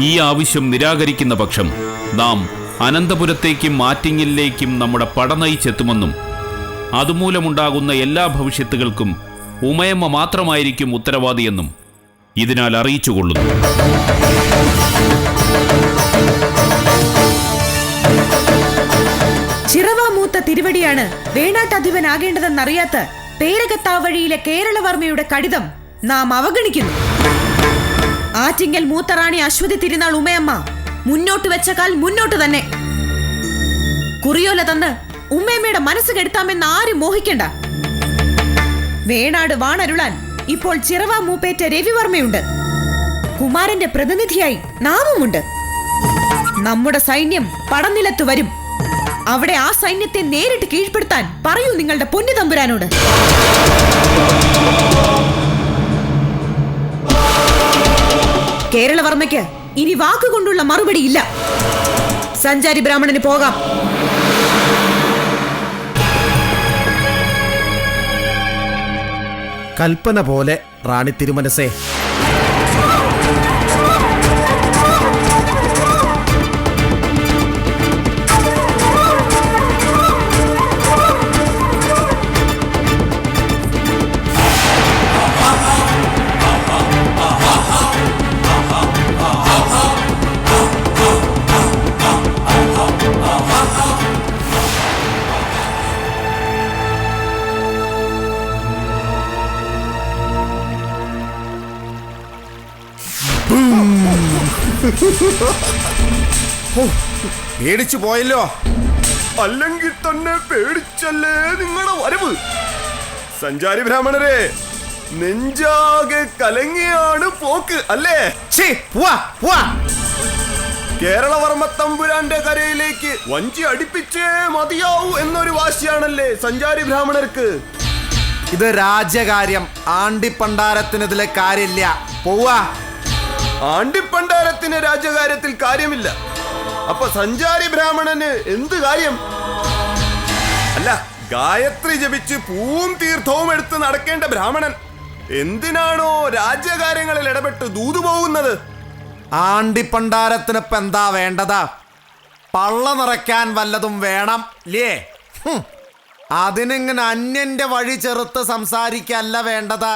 ഈ ആവശ്യം നിരാകരിക്കുന്ന പക്ഷം നാം അനന്തപുരത്തേക്കും മാറ്റിങ്ങിലേക്കും നമ്മുടെ പട നയിച്ചെത്തുമെന്നും അതുമൂലമുണ്ടാകുന്ന എല്ലാ ഭവിഷ്യത്തുകൾക്കും ഉമയമ്മ മാത്രമായിരിക്കും ഉത്തരവാദിയെന്നും ഇതിനാൽ അറിയിച്ചുകൊള്ളുന്നു. ചിറവാമൂത്ത തിരുവടിയാണ് വേണാട്ടധിപനാകേണ്ടതെന്നറിയാത്ത പേരകത്താവഴിയിലെ കേരളവർമ്മയുടെ കടിതം നാം അവഗണിക്കുന്നു. ആറ്റിങ്ങൽ മൂത്തറാണി അശ്വതി തിരുനാൾ ഉമയമ്മ മുന്നോട്ട് വെച്ച കാൽ മുന്നോട്ട് തന്നെ. കുറിയോല തന്ന് ഉമ്മയമ്മയുടെ മനസ്സ് കെടുത്താമെന്ന് ആരും മോഹിക്കണ്ട. വേണാട് വാണരുളാൻ ഇപ്പോൾ ചിറവാ മൂപ്പേറ്റ രവിവർമ്മയുണ്ട്. കുമാരന്റെ പ്രതിനിധിയായി നാമുമുണ്ട് നമ്മുടെ സൈന്യം പടനിലത്ത് വരും. അവിടെ ആ സൈന്യത്തെ നേരിട്ട് കീഴ്പ്പെടുത്താൻ പറയൂ നിങ്ങളുടെ പൊന്നു തമ്പുരാനോട്. കേരളവർമ്മയ്ക്ക് ഇനി വാക്കുകൊണ്ടുള്ള മറുപടി ഇല്ല. സഞ്ചാരി ബ്രാഹ്മണന് പോകാം. കൽപ്പന പോലെ റാണി തിരുമനസേ പേടിച്ചു പോയല്ലോ. അല്ലെങ്കിൽ തന്നെ പേടിച്ചല്ലേ നിങ്ങളുടെ വരവ്? സഞ്ചാരി ബ്രാഹ്മണരെ നെഞ്ചാകെ കലങ്ങിയാണ് പോക്ക് അല്ലേ. കേരളവർമ്മ തമ്പുരാന്റെ കരയിലേക്ക് വഞ്ചി അടിപ്പിച്ചേ മതിയാവൂ എന്നൊരു വാശിയാണല്ലേ സഞ്ചാരി ബ്രാഹ്മണർക്ക്? ഇത് രാജ്യകാര്യം ആണ്ടിപ്പണ്ടാരത്തിനെതിലെ കാര്യമില്ല. പോവാ. ആണ്ടിപ്പണ്ടാരത്തിന് രാജ്യകാര്യത്തിൽ കാര്യമില്ല. അപ്പൊ സഞ്ചാരി ബ്രാഹ്മണന് എന്ത് കാര്യം? അല്ല ഗായത്രി ജപിച്ച് പൂവും തീർത്ഥവും എടുത്ത് നടക്കേണ്ട ബ്രാഹ്മണൻ എന്തിനാണോ രാജ്യകാര്യങ്ങളിൽ ഇടപെട്ട് ദൂതു പോകുന്നത്? ആണ്ടി ഇപ്പൊ എന്താ വേണ്ടതാ? പള്ള നിറയ്ക്കാൻ വല്ലതും വേണം ലേ. അതിനിങ്ങനെ അന്യന്റെ വഴി ചെറുത്ത് സംസാരിക്കല്ല വേണ്ടത്.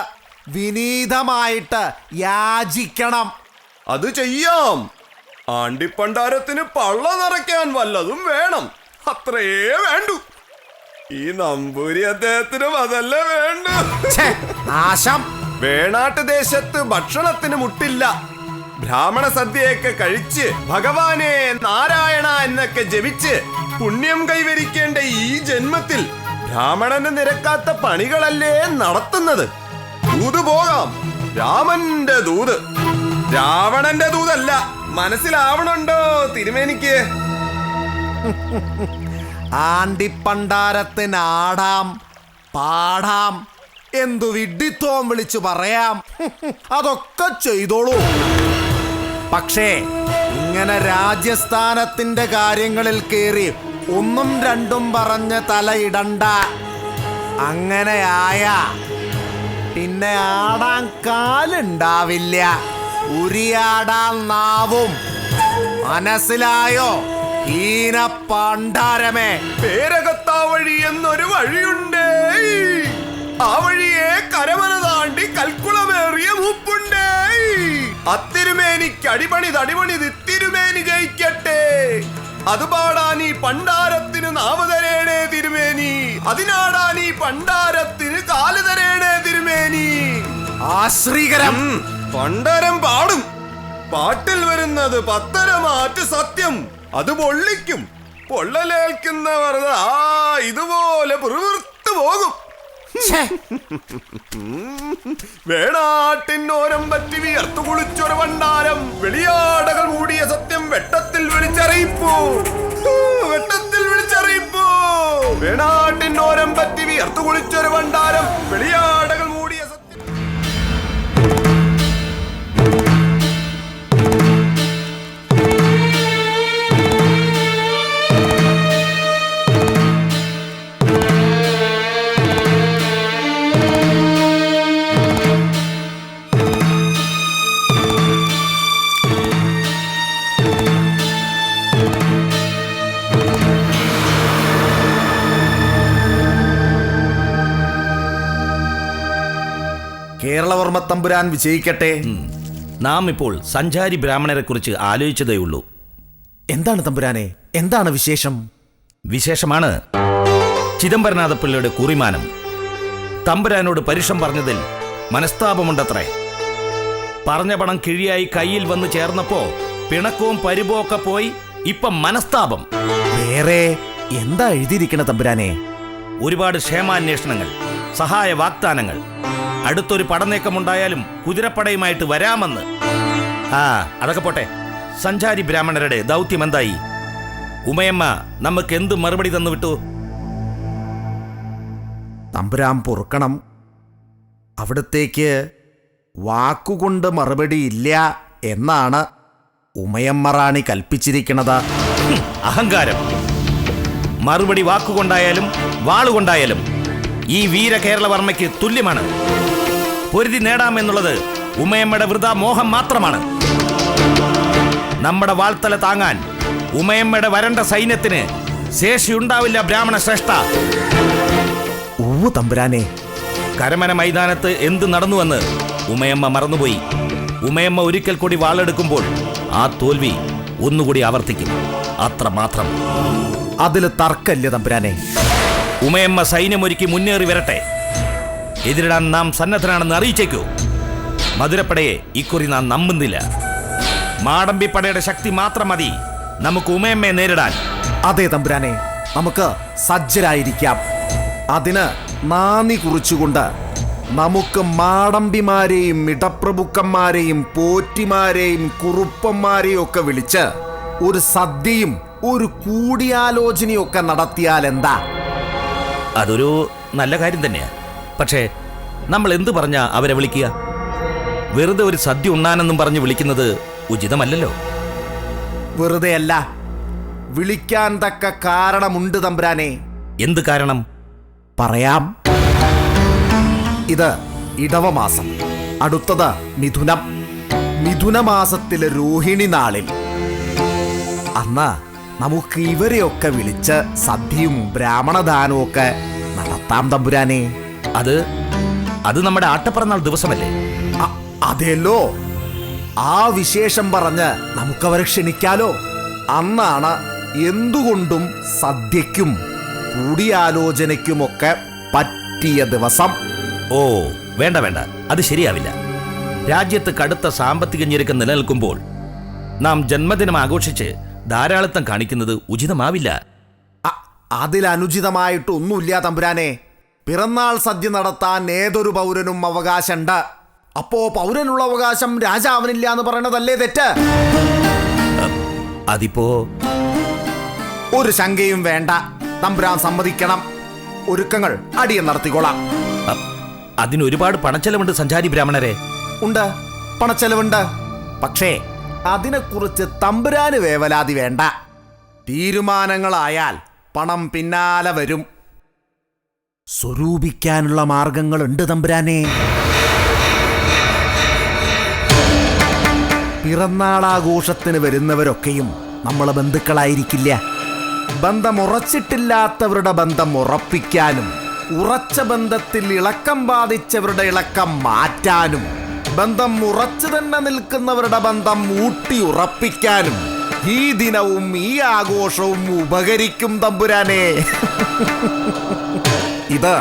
വിനീതമായിട്ട് യാചിക്കണം. അത് ചെയ്യാം. ആണ്ടിപ്പണ്ടാരത്തിന് പള്ള നിറയ്ക്കാൻ വല്ലതും വേണം. അത്രയേ വേണ്ടു. ഈ നമ്പൂരി അദ്ദേഹത്തിനും അതല്ലേ വേണ്ടു. ആശം വേണാട്ട് ദേശത്ത് ഭക്ഷണത്തിന് മുട്ടില്ല. ബ്രാഹ്മണ സദ്യയൊക്കെ കഴിച്ച് ഭഗവാനെ നാരായണ എന്നൊക്കെ ജപിച്ച് പുണ്യം കൈവരിക്കേണ്ട ഈ ജന്മത്തിൽ ബ്രാഹ്മണന് നിരക്കാത്ത പണികളല്ലേ നടത്തുന്നത്? ദൂത് പോകാം. രാമന്റെ ദൂത്. രാവണന്റെ ദൂതല്ല. മനസ്സിലാവണുണ്ടോ തിരുമേനിക്ക്? ആണ്ടിപ്പണ്ടാരത്തിന് പണ്ടാരത്തിനാടാം പാടാം എന്തു വിഡിത്വം വിളിച്ചു പറയാം. അതൊക്കെ ചെയ്തോളൂ. പക്ഷേ ഇങ്ങനെ രാജ്യസ്ഥാനത്തിന്റെ കാര്യങ്ങളിൽ കയറി ഒന്നും രണ്ടും പറഞ്ഞ് തലയിടണ്ട അങ്ങനെയായ പിന്നെ ആടാൻ കാലുണ്ടാവില്ല. ഉരിയാടാൻ നാവും. മനസ്സിലായോ? ഹീന പണ്ടാരമേ. പേരകത്താവഴി എന്നൊരു വഴിയുണ്ട്. ആ വഴിയെ കരമന താണ്ടി കൽക്കുളമേറിയ മൂപ്പുണ്ടേ. അത്തിരുമേനിക്ക് അടിപണി തടിപണി തിരുമേനി ജയിക്കട്ടെ. അത് പാടാൻ ഈ പണ്ടാരത്തിന് നാവ് തരേണേ തിരുമേനി അതിനാടാൻ ഈ പണ്ടാരത്തിന് കാൽ തരേണേ തിരുമേനി ആശ്രീകരം പണ്ടാരം പാടും. പാട്ടിൽ വരുന്നത് പത്തര മാറ്റ് സത്യം. അത് പൊള്ളിക്കും. പൊള്ളലേൽക്കുന്നവർ ആ ഇതുപോലെ പുറവിർത്തു പോകും. വേണാട്ടിന്നോരം പറ്റി വിയർത്തു കുളിച്ചൊരു വണ്ടാരം വെളിയാടകൾ മൂടിയ സത്യം വെട്ടത്തിൽ വിളിച്ചറിയിപ്പോ. വെട്ടത്തിൽ വിളിച്ചറിയിപ്പോ. വേണാട്ടിന്നോരം പറ്റി വിയർത്തു കുളിച്ചൊരു വണ്ടാരം വെളിയാടകൾ കേരളവർമ്മ തമ്പുരാൻ വിജയിക്കട്ടെ. നാം ഇപ്പോൾ സഞ്ചാരി ബ്രാഹ്മണരെ കുറിച്ച് ആലോചിച്ചതേ ഉള്ളൂ. എന്താണ് തമ്പുരാനെ? എന്താണ് വിശേഷം? വിശേഷമാണ് ചിദംബരനാഥപ്പിള്ളയുടെ കുറിമാനം. തമ്പുരാനോട് പരുഷം പറഞ്ഞതിൽ മനസ്താപമുണ്ടത്രേ. പറഞ്ഞ പണം കിഴിയായി കയ്യിൽ വന്ന് ചേർന്നപ്പോ പിണക്കവും പരിപോക്കെ പോയി ഇപ്പം മനസ്താപം. വേറെ എന്താ എഴുതിയിരിക്കണ തമ്പുരാനെ? ഒരുപാട് ക്ഷേമാന്വേഷണങ്ങൾ സഹായ വാഗ്ദാനങ്ങൾ അടുത്തൊരു പടനീക്കമുണ്ടായാലും കുതിരപ്പടയുമായിട്ട് വരാമെന്ന്. ആ അതൊക്കെ പോട്ടെ. സഞ്ചാരി ബ്രാഹ്മണരുടെ ദൗത്യം എന്തായി? ഉമയമ്മ നമുക്ക് എന്ത് മറുപടി തന്നു വിട്ടു തമ്പുരാൻ പൊറുക്കണം. അവിടത്തേക്ക് വാക്കുകൊണ്ട് മറുപടി ഇല്ല എന്നാണ് ഉമയമ്മറാണി കൽപ്പിച്ചിരിക്കുന്നത്. അഹങ്കാരം. മറുപടി വാക്കുകൊണ്ടായാലും വാളുകൊണ്ടായാലും ഈ വീര കേരളവർമ്മയ്ക്ക് തുല്യമാണ്. പൊരുതി നേടാമെന്നുള്ളത് ഉമയമ്മയുടെ വൃത മോഹം മാത്രമാണ്. നമ്മുടെ വാൾത്തല താങ്ങാൻ ഉമയമ്മയുടെ വരണ്ട സൈന്യത്തിന് ശേഷിയുണ്ടാവില്ല ബ്രാഹ്മണ ശ്രേഷ്ഠ. ഊവ് തമ്പുരാനെ. കരമന മൈതാനത്ത് എന്ത് നടന്നുവെന്ന് ഉമയമ്മ മറന്നുപോയി. ഉമയമ്മ ഒരിക്കൽ കൂടി വാളെടുക്കുമ്പോൾ ആ തോൽവി ഒന്നുകൂടി ആവർത്തിക്കും. അത്ര മാത്രം. അതിൽ തർക്കല്ല തമ്പുരാനെ. ഉമയമ്മ സൈന്യമൊരുക്കി മുന്നേറി വരട്ടെ. എതിരിടാൻ നാം സന്നദ്ധനാണെന്ന് അറിയിച്ചേക്കൂ. മധുരപ്പടയെ ഇക്കുറി നാം നമ്പുന്നില്ല. മാടമ്പിപ്പടയുടെ ശക്തി മാത്രം മതി. നമുക്ക് ഉമയമ്മയെ നേരിടാൻ. അതെ തമ്പുരാനെ നമുക്ക് സജ്ജരായിരിക്കാം. അതിന് നാന്ദി കുറിച്ചുകൊണ്ട് നമുക്ക് മാടമ്പിമാരെയും ഇടപ്രഭുക്കന്മാരെയും പോറ്റിമാരെയും കുറുപ്പന്മാരെയും ഒക്കെ വിളിച്ച് ഒരു സദ്യയും ഒരു കൂടിയാലോചനയും ഒക്കെ നടത്തിയാൽ എന്താ? അതൊരു നല്ല കാര്യം തന്നെയാ. പക്ഷേ നമ്മൾ എന്ത് പറഞ്ഞാ അവരെ വിളിക്കുക? വെറുതെ ഒരു സദ്യ ഉണ്ണാനെന്നും പറഞ്ഞ് വിളിക്കുന്നത് ഉചിതമല്ലല്ലോ. വെറുതെ അല്ല വിളിക്കാൻ തക്ക കാരണമുണ്ട് തമ്പുരാനെ. എന്ത് കാരണം? പറയാം. ഇത് ഇടവമാസം അടുത്തത് മിഥുനം. മിഥുനമാസത്തിലെ രോഹിണി നാളിൽ. അന്ന് നമുക്ക് ഇവരെയൊക്കെ വിളിച്ച് സദ്യയും ബ്രാഹ്മണദാനവും ഒക്കെ നടത്താം തമ്പുരാനെ. അത് അത് നമ്മുടെ ആട്ടപ്പിറന്നാൾ ദിവസമല്ലേ? അതെയല്ലോ ആ വിശേഷം പറഞ്ഞ് നമുക്കവരെ ക്ഷണിക്കാലോ. അന്നാണ് എന്തുകൊണ്ടും സദ്യയ്ക്കും കൂടിയാലോചനയ്ക്കുമൊക്കെ പറ്റിയ ദിവസം. ഓ വേണ്ട വേണ്ട. അത് ശരിയാവില്ല. രാജ്യത്ത് കടുത്ത സാമ്പത്തിക ഞെരുക്കം നിലനിൽക്കുമ്പോൾ നാം ജന്മദിനം ആഘോഷിച്ച് ധാരാളിത്തം കാണിക്കുന്നത് ഉചിതമാവില്ല. അതിലനുചിതമായിട്ടൊന്നുമില്ല തമ്പുരാനെ. പിറന്നാൾ സദ്യ നടത്താൻ ഏതൊരു പൗരനും അവകാശമുണ്ട്. അപ്പോ പൗരനുള്ള അവകാശം രാജാവിനില്ല എന്ന് പറയണതല്ലേ തെറ്റ്? അതിപ്പോ ഒരു ശങ്കയും വേണ്ട. തമ്പുരാൻ സമ്മതിക്കണം. ഒരുക്കങ്ങൾ അടിയൻ നടത്തിക്കോളാം. അതിനൊരുപാട് പണച്ചെലവുണ്ട് സഞ്ചാരി ബ്രാഹ്മണരെ. ഉണ്ട്. പണച്ചെലവുണ്ട്. പക്ഷേ അതിനെക്കുറിച്ച് തമ്പുരാന് വേവലാതി വേണ്ട. തീരുമാനങ്ങളായാൽ പണം പിന്നാലെ വരും. സ്വരൂപിക്കാനുള്ള മാർഗങ്ങളുണ്ട് തമ്പുരാനെ. പിറന്നാളാഘോഷത്തിന് വരുന്നവരൊക്കെയും നമ്മളെ ബന്ധുക്കളായിരിക്കില്ല. ബന്ധം ഉറച്ചിട്ടില്ലാത്തവരുടെ ബന്ധം ഉറപ്പിക്കാനും ഉറച്ച ബന്ധത്തിൽ ഇളക്കം ബാധിച്ചവരുടെ ഇളക്കം മാറ്റാനും ബന്ധം ഉറച്ചു തന്നെ നിൽക്കുന്നവരുടെ ബന്ധം ഊട്ടി ഉറപ്പിക്കാനും ഈ ദിനവും ഈ ആഘോഷവും ഉപകരിക്കും തമ്പുരാനെ. ഇത്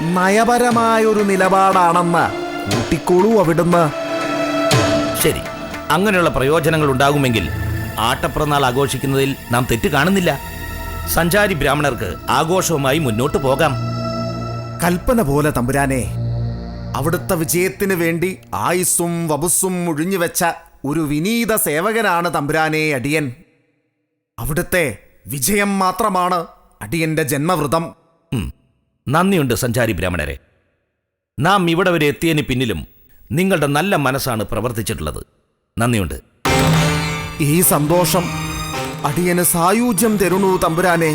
നയപരമായൊരു നിലപാടാണെന്ന് കൂട്ടിക്കോളൂ അവിടുന്ന്. ശരി അങ്ങനെയുള്ള പ്രയോജനങ്ങൾ ഉണ്ടാകുമെങ്കിൽ ആട്ടപ്പിറന്നാൾ ആഘോഷിക്കുന്നതിൽ നാം തെറ്റ് കാണുന്നില്ല. സഞ്ചാരി ബ്രാഹ്മണർക്ക് ആഘോഷവുമായി മുന്നോട്ട് പോകാം. കൽപ്പന പോലെ തമ്പുരാനെ അവിടുത്തെ വിജയത്തിന് വേണ്ടി ആയുസ്സും വപുസ്സും ഒഴിഞ്ഞുവെച്ച ഒരു വിനീത സേവകനാണ് തമ്പുരാനെ അടിയൻ. അവിടുത്തെ വിജയം മാത്രമാണ് അടിയന്റെ ജന്മവ്രതം. നന്ദിയുണ്ട് സഞ്ചാരി ബ്രാഹ്മണരെ. നാം ഇവിടെ വരെ എത്തിയതിന് പിന്നിലും നിങ്ങളുടെ നല്ല മനസ്സാണ് പ്രവർത്തിച്ചിട്ടുള്ളത്. നന്ദിയുണ്ട്. ഈ സന്തോഷം അടിയന് സായൂജ്യം തരുണു തമ്പുരാനെ.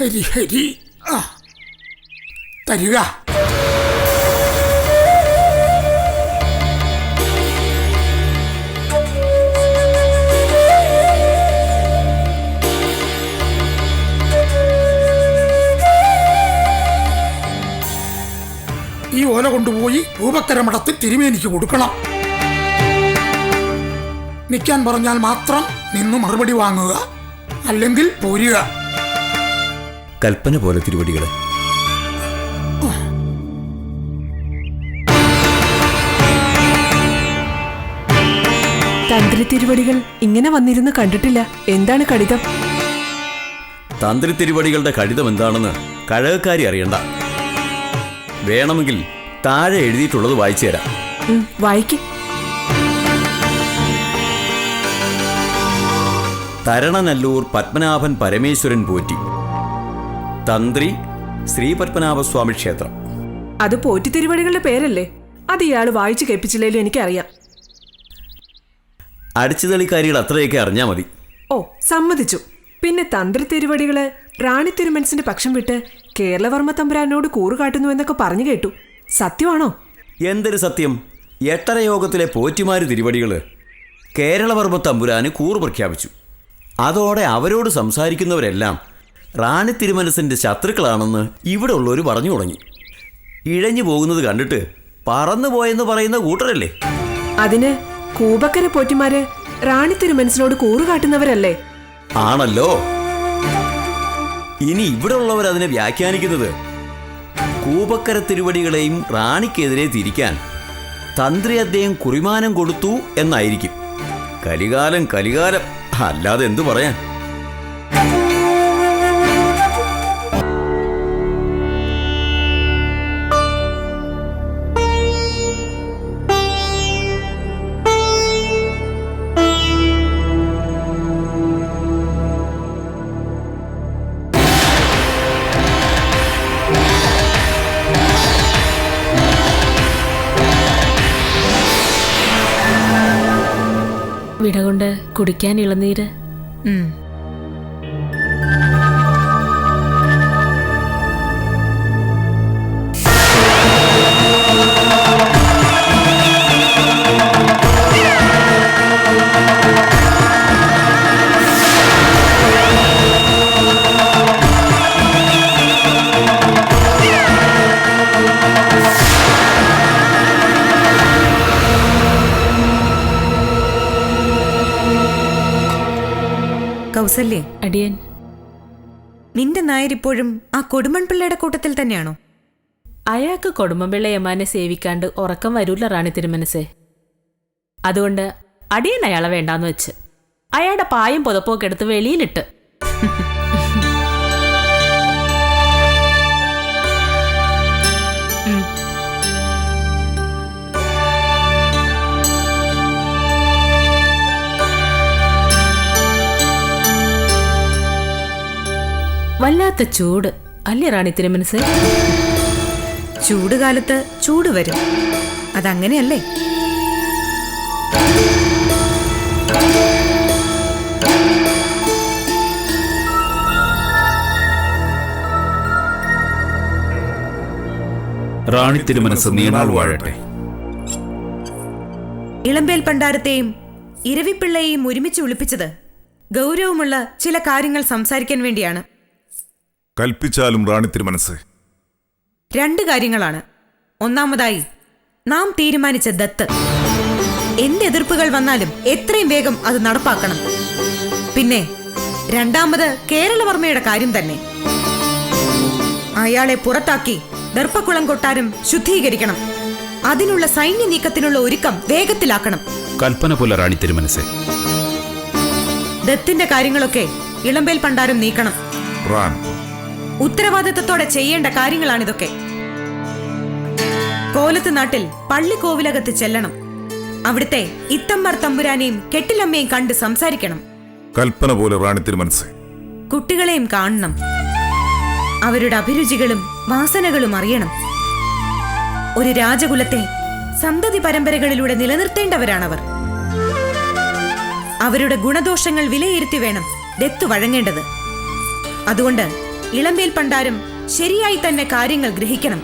ഹരി ഹരി ആ തരിക. ഈ ഓല കൊണ്ടുപോയി ഭൂപക്കര മഠത്തിൽ തിരുമേനിക്ക് കൊടുക്കണം. നിൽക്കാൻ പറഞ്ഞാൽ മാത്രം നിന്ന് മറുപടി വാങ്ങുക. അല്ലെങ്കിൽ പോരുക. കൽപ്പന പോലെ തിരുവടികൾ തന്ത്രി തിരുവടികൾ ഇങ്ങനെ വന്നിരുന്ന് കണ്ടിട്ടില്ല. എന്താണ് കടിതം? തന്ത്രി തിരുവടികളുടെ കടിതം എന്താണെന്ന് കഴകക്കാരി അറിയണ്ട. വേണമെങ്കിൽ താഴെ എഴുതിയിട്ടുള്ളത് വായിച്ചു തരാം. വായിക്ക വായിക്ക്. തരണനല്ലൂർ പത്മനാഭൻ പരമേശ്വരൻ പോറ്റി. തന്ത്രി ശ്രീ പത്മനാഭസ്വാമി ക്ഷേത്രം. അത് പോറ്റി തിരുവടികളുടെ പേരല്ലേ? അത് ഇയാൾ വായിച്ചു കേൾപ്പിച്ചില്ലേലും എനിക്കറിയാം. അടിച്ചുതളിക്കാരികൾ അത്രയൊക്കെ അറിഞ്ഞാൽ മതി. ഓ സമ്മതിച്ചു. പിന്നെ തന്ത്രി തിരുവടികൾ റാണി തിരുമനസിന്റെ പക്ഷം വിട്ട് കേരളവർമ്മ തമ്പുരാനോട് കൂറു കാട്ടുന്നു എന്നൊക്കെ പറഞ്ഞു കേട്ടു. സത്യമാണോ? എന്തൊരു സത്യം? എട്ടര യോഗത്തിലെ പോറ്റിമാര് തിരുവടികൾ കേരളവർമ്മ തമ്പുരാന് കൂറ് പ്രഖ്യാപിച്ചു. അതോടെ അവരോട് സംസാരിക്കുന്നവരെല്ലാം റാണി തിരുമനസിന്റെ ശത്രുക്കളാണെന്ന് ഇവിടെ ഉള്ളവർ പറഞ്ഞു തുടങ്ങി. ഇഴഞ്ഞു പോകുന്നത് കണ്ടിട്ട് പറന്നു പോയെന്ന് പറയുന്ന കൂട്ടരല്ലേ? അതിന് കൂബക്കര പോറ്റിമാര് റാണി തിരുമനസിനോട് കൂറുകാട്ടുന്നവരല്ലേ ആണല്ലോ. ഇനി ഇവിടെ ഉള്ളവർ അതിനെ വ്യാഖ്യാനിക്കുന്നത് കൂപക്കര തിരുവടികളെയും റാണിക്കെതിരെ തിരിക്കാൻ തന്ത്രി അദ്ദേഹം കുറിമാനം കൊടുത്തു എന്നായിരിക്കും. കലികാലം കലികാലം. അല്ലാതെ എന്തു പറയാൻ? കുടിക്കാൻ ഇളനീര്? കൗസല്യേ അടിയൻ. നിന്റെ നായർ ഇപ്പോഴും ആ കൊടുമൺ പിള്ളയുടെ കൂട്ടത്തിൽ തന്നെയാണോ? അയാൾക്ക് കൊടുമ്പപിള്ളയമ്മാനെ സേവിക്കാണ്ട് ഉറക്കം വരൂല റാണി തിരുമനസേ. അതുകൊണ്ട് അടിയൻ അയാളെ വേണ്ടാന്ന് വെച്ച്. അയാളുടെ പായും പുതപ്പൊക്കെ എടുത്ത് വെളിയിലിട്ട്. വല്ലാത്ത ചൂട്. അല്ലേ റാണി തിരുമനസേ? ചൂടുകാലത്ത് ചൂട് വരും. അതങ്ങനെയല്ലേ? റാണി തിരുമനസ് നീണാൾ വാഴട്ടെ. ഇളമ്പേൽ പണ്ടാരത്തെയും ഇരവിപ്പിള്ളയെയും ഒരുമിച്ച് വിളിപ്പിച്ചത് ഗൗരവമുള്ള ചില കാര്യങ്ങൾ സംസാരിക്കാൻ വേണ്ടിയാണ്. കൽപ്പിച്ചാലും റാണി തിരുമനസ് രണ്ട് കാര്യങ്ങളാണ്. ഒന്നാമതായി നാം തീരുമാനിച്ച ദത്ത്. എന്ത് എതിർപ്പുകൾ വന്നാലും എത്രയും വേഗം അത് നടപ്പാക്കണം. പിന്നെ രണ്ടാമത് കേരളവർമ്മയുടെ കാര്യം തന്നെ. അയാളെ പുറത്താക്കി ദർപ്പക്കുളം കൊട്ടാരം ശുദ്ധീകരിക്കണം. അതിനുള്ള സൈന്യ നീക്കത്തിനുള്ള ഒരുക്കം വേഗത്തിലാക്കണം. കൽപ്പന പോലെ റാണി തിരുമനസേ ദത്തിന്റെ കാര്യങ്ങളൊക്കെ ഇളമ്പേൽ പണ്ടാരം നീക്കണം. റാൻ ഉത്തരവാദിത്തത്തോടെ ചെയ്യേണ്ട കാര്യങ്ങളാണിതൊക്കെ. കോലത്ത് നാട്ടിൽ പള്ളിക്കോവിലകത്ത് ചെല്ലണം. അവിടുത്തെ ഇത്തമ്മർ തമ്പുരാനെയും കെട്ടിലമ്മയും കണ്ട് സംസാരിക്കണം. കൽപ്പന പോലെ തിരുമനസ് കുട്ടികളെയും കാണണം. അവരുടെ അഭിരുചികളും വാസനകളും അറിയണം. ഒരു രാജകുലത്തെ സന്തതി പരമ്പരകളിലൂടെ നിലനിർത്തേണ്ടവരാണവർ. അവരുടെ ഗുണദോഷങ്ങൾ വിലയിരുത്തി വേണം ദത്തു വഴങ്ങേണ്ടത്. അതുകൊണ്ട് ഇളമ്പേൽ പണ്ടാരും ശരിയായി തന്നെ കാര്യങ്ങൾ ഗ്രഹിക്കണം.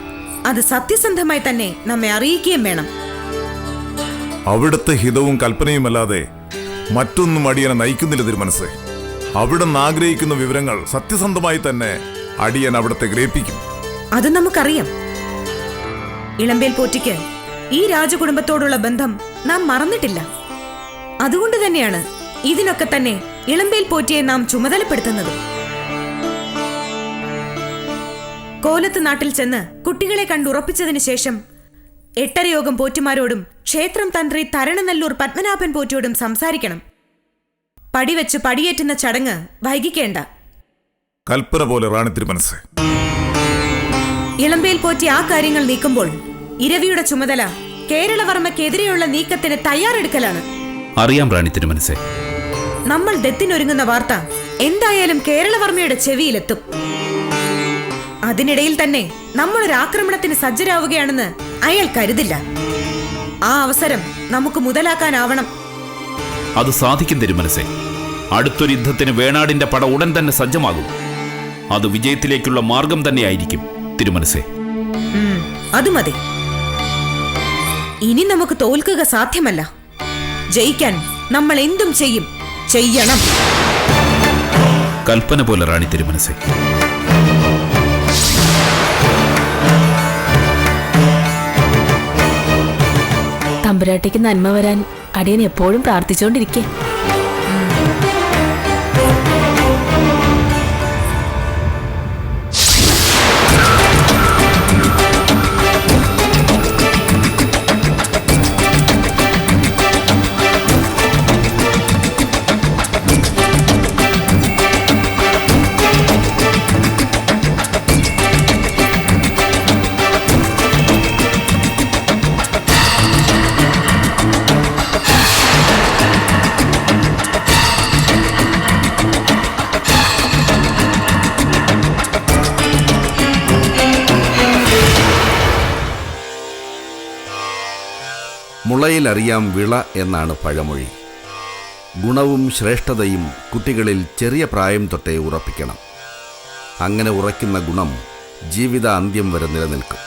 അത് സത്യസന്ധമായി തന്നെ നമ്മെ അറിയിക്കുകയും വേണം. അവിടുത്തെ ഹിതവും കൽപ്പനയുമല്ലാതെ മറ്റൊന്നും അടിയനെ നയിക്കുന്നില്ല തിരുമനസ് അവിടെ നിന്ന് ആഗ്രഹിക്കുന്ന വിവരങ്ങൾ സത്യസന്ധമായി തന്നെ അടിയൻ അവിടത്തെ ഗ്രഹിപ്പിക്കും. അത് നമുക്കറിയാം. ഇളമ്പേൽ പോറ്റിക്ക് ഈ രാജകുടുംബത്തോടുള്ള ബന്ധം നാം മറന്നിട്ടില്ല. അതുകൊണ്ട് തന്നെയാണ് ഇതിനൊക്കെ തന്നെ ഇളമ്പേൽ പോറ്റിയെ നാം ചുമതലപ്പെടുത്തുന്നത്. കോലത്ത് നാട്ടിൽ ചെന്ന് കുട്ടികളെ കണ്ടുറപ്പിച്ചതിനു ശേഷം എട്ടരയോഗം പോറ്റുമാരോടും ക്ഷേത്രം തന്ത്രി തരണനല്ലൂർ പത്മനാഭൻ പോറ്റിയോടും സംസാരിക്കണം. പടിവെച്ച് പടിയേറ്റുന്ന ചടങ്ങ് വൈകിക്കേണ്ട. കൽപ്പന പോലെ റാണി ഇളമ്പയിൽ ഇളമ്പേൽ പോറ്റി ആ കാര്യങ്ങൾ നീക്കുമ്പോൾ ഇരവിയുടെ ചുമതല കേരളവർമ്മക്കെതിരെയുള്ള നീക്കത്തിന് തയ്യാറെടുക്കലാണ്. അറിയാം റാണി തിരുമനസ്സേ നമ്മൾ ദത്തിനൊരുങ്ങുന്ന വാർത്ത എന്തായാലും കേരളവർമ്മയുടെ ചെവിയിലെത്തും. അതിനിടയിൽ തന്നെ നമ്മൾ ഒരു ആക്രമണത്തിന് സജ്ജരാവുകയാണെന്ന് അയാൾ കരുതില്ല. ആ അവസരം നമുക്ക് മുതലാക്കാനാവണം. അത് സാധിക്കും തിരുമനസേ അടുത്തൊരു യുദ്ധത്തിന് വേണാടിന്റെ പട ഉടൻ തന്നെ സജ്ജമാകും. അത് വിജയത്തിലേക്കുള്ള മാർഗം തന്നെയായിരിക്കും തിരുമനസെ അത് മതി. ഇനി നമുക്ക് തോൽക്കുക സാധ്യമല്ല. ജയിക്കാൻ നമ്മൾ എന്തും ചെയ്യും. ചെയ്യണം. കൽപ്പന പോലെ റാണി തിരുമനസ്സേ തമ്പുരാട്ടിക്ക് നന്മ വരാൻ അടിയൻ എപ്പോഴും പ്രാർത്ഥിച്ചുകൊണ്ടിരിക്കേ മുളയിലറിയാം വിള എന്നാണ് പഴമൊഴി. ഗുണവും ശ്രേഷ്ഠതയും കുട്ടികളിൽ ചെറിയ പ്രായം തൊട്ടേ ഉറപ്പിക്കണം. അങ്ങനെ ഉറയ്ക്കുന്ന ഗുണം ജീവിത അന്ത്യം വരെ നിലനിൽക്കും.